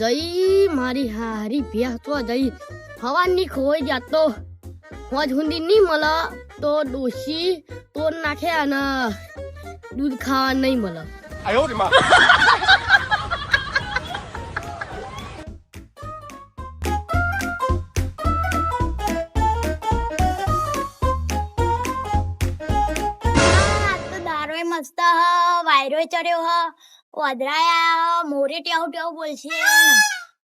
જઈ મારી હારી ભ્યાસવા જઈ. હવાની ખોઈ જાતો હોજ હુંદી નહીં મળે. તો ડોશી તો નાખે અને દૂધ ખાવા નહીં મળે. મસ્ત હ વાયરો ચડ્યો હ. વાદળાયા મોરે ટેવ ટેવ બોલશે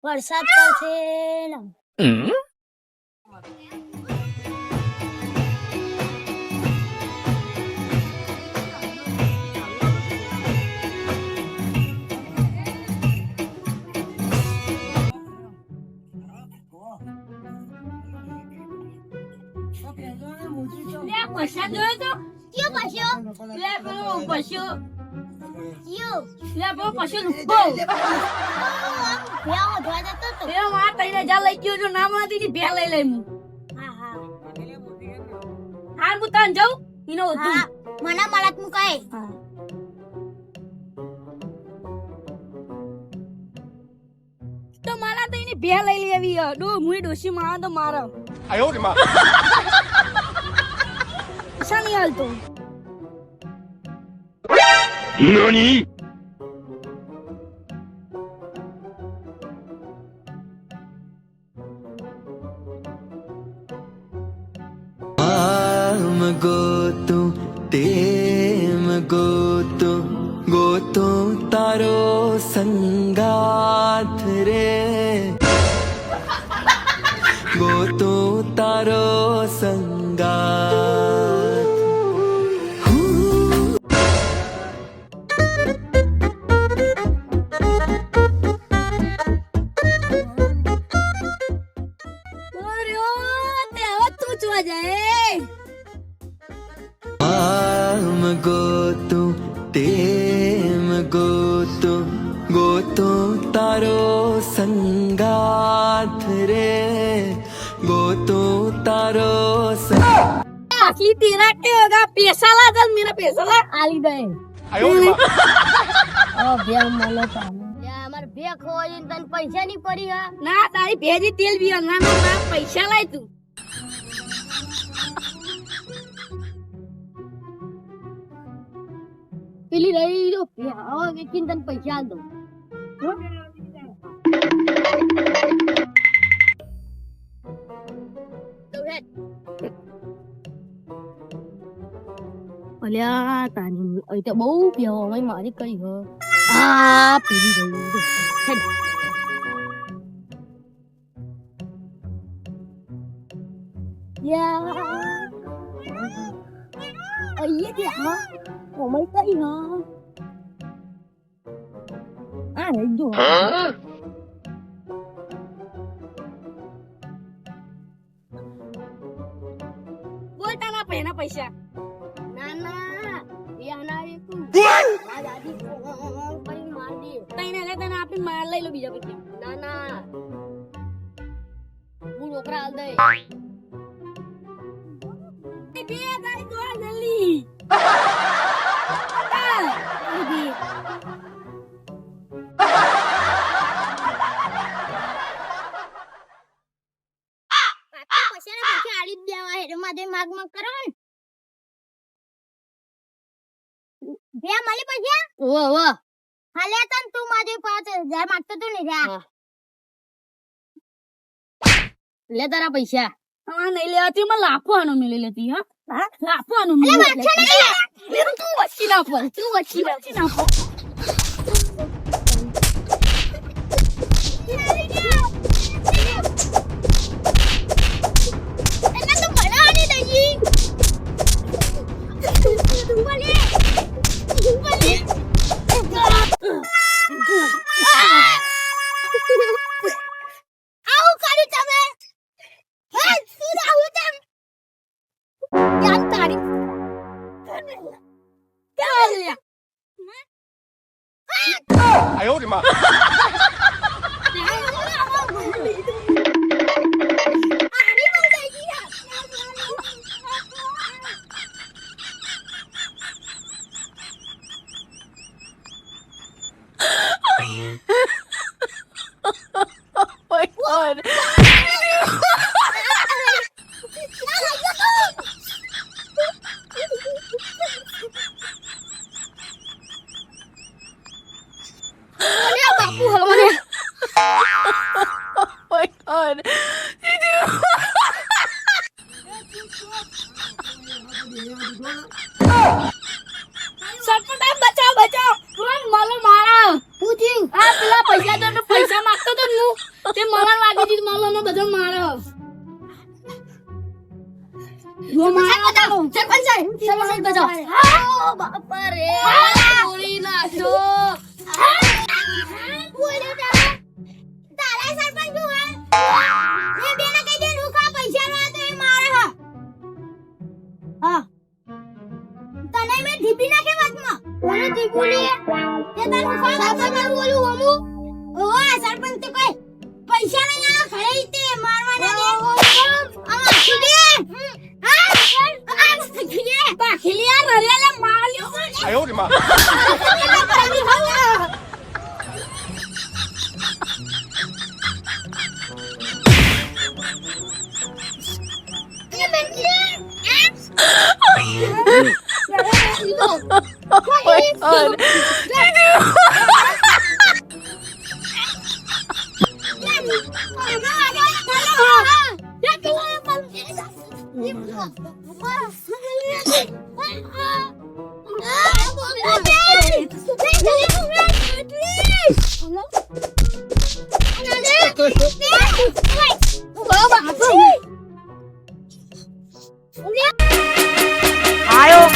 વરસાદ પડશે વરસાદ જોયો તો? કયો પશ્યો પેલો પશુ મને મળત મુકાય તો મારા તો એની ભે લઈ લેવી ડો મુઈ ડોશી મારા તો મારા. આયો રે માં. શાની હાલ તો. 何？ગોતું તેમ ગોતું ગોતું તારો સંગાથ રે ગોતું તારો સંગાથ ગોતો તારો સંગાથ રે ગોતો તારો આખી તેરા કે હોગા પેસાલા જલ મેરા પેસાલા આલી દે આયો ઓ બે મને અમાર બે ખોઈ તન પૈસા ની પડી હા ના તારી ભેજી તેલ બી ના ના પૈસા લાય તું પેલી રહી જો કે ચિંતન પૈસા આલ દઉં હો? તો હેડ. અલ્યા તાની અહીં તો બહુ પ્યાવો હવે મારી કઈ હ આ પીવી ગયું હેડ. યા અહીંયા કે હા ઓમય કઈ હ આ રહી જો બોલ તારા પહેના પૈસા ના ના યાના રે તું આ દાદી પરી માર દે તઈને લે તને આપી માર લઈ લો બીજા પૈસા ના ના હું રોકડા હાલ દે એ બે તારી દોર જલ્દી આલી રમા હેડ માગ માગ કરો ને. ભ્યા મળી પૈસા ઓ ઓ હાલે તન તું માથે પાંચ હજાર. માગતો તો ને જા. લે તારા પૈસા. હા નહીં લેવાતી મને લાફવાનું મેલી લેતી હા. લાફવાનું મેલી લેતી તું વચ્ચી ના પર તું વચ્ચી વચ્ચી ના પર 哎呦我的妈！my oh god. સરપંચ સાહેબ સરપંચ બચાવ બાપા રે ગોળી નાખ્યો તારા સરપંચ છું હા એ કહી દે રૂખા પૈસા નો તો એ મારે હા. હા. તને મેં ઢીપી નાખે વાતમાં? કોને ઢીપુલી તે તને રૂખા બોલું હમુ? ઓવા સરપંચ તો કોઈ પૈસા નહીં 哈哈哈哈哈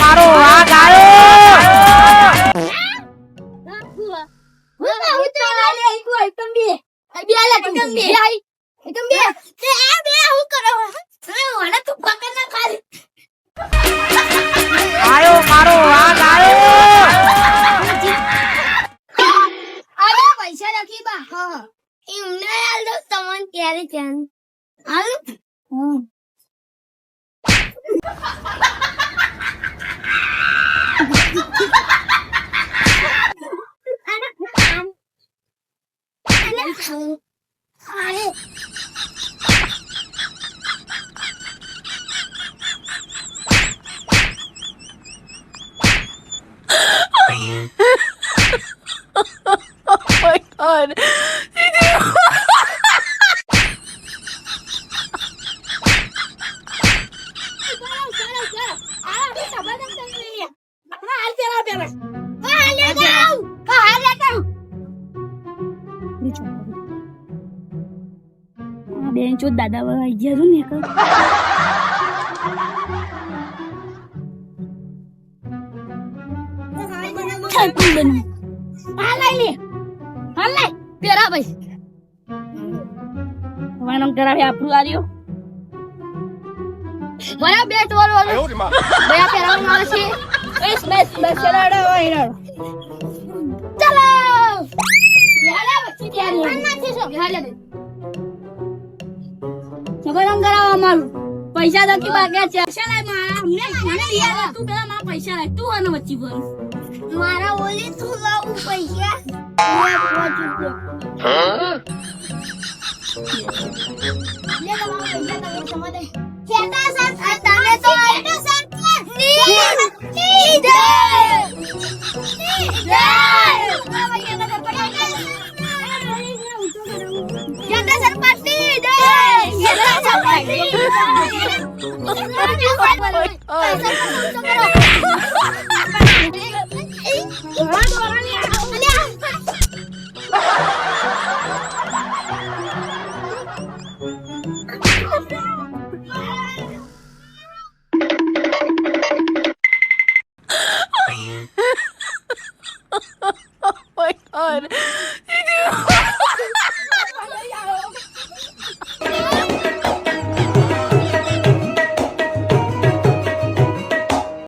મારો વાઘ આયો આયો મારો વાઘ પૈસા રાખી બા હા એમને હાલ દો oh my god. જો દાદા વાળા આવી ગયા ને કર છાતી બની હા લઈ લે. હા લઈ પેરા ભાઈ. વાણમ કરાવે આપણું આર્યો. મારા બે ટોલ વાળો. બે પેરાવાનું આવે છે. બસ બસ બસ. ચલાડો વાયરાડો ચલો. યાર બચ્ચી ત્યારે ના નાખીશું યાર દે સગરમ મારું પૈસા તો કી બાકી છે? પૈસા લાય મારા. અમને મને યાર તું પેલા મારા પૈસા લાય. તું આને વચ્ચે ભર મારા ઓલી તું લાવું પૈસા. લે Tại sao con không cho con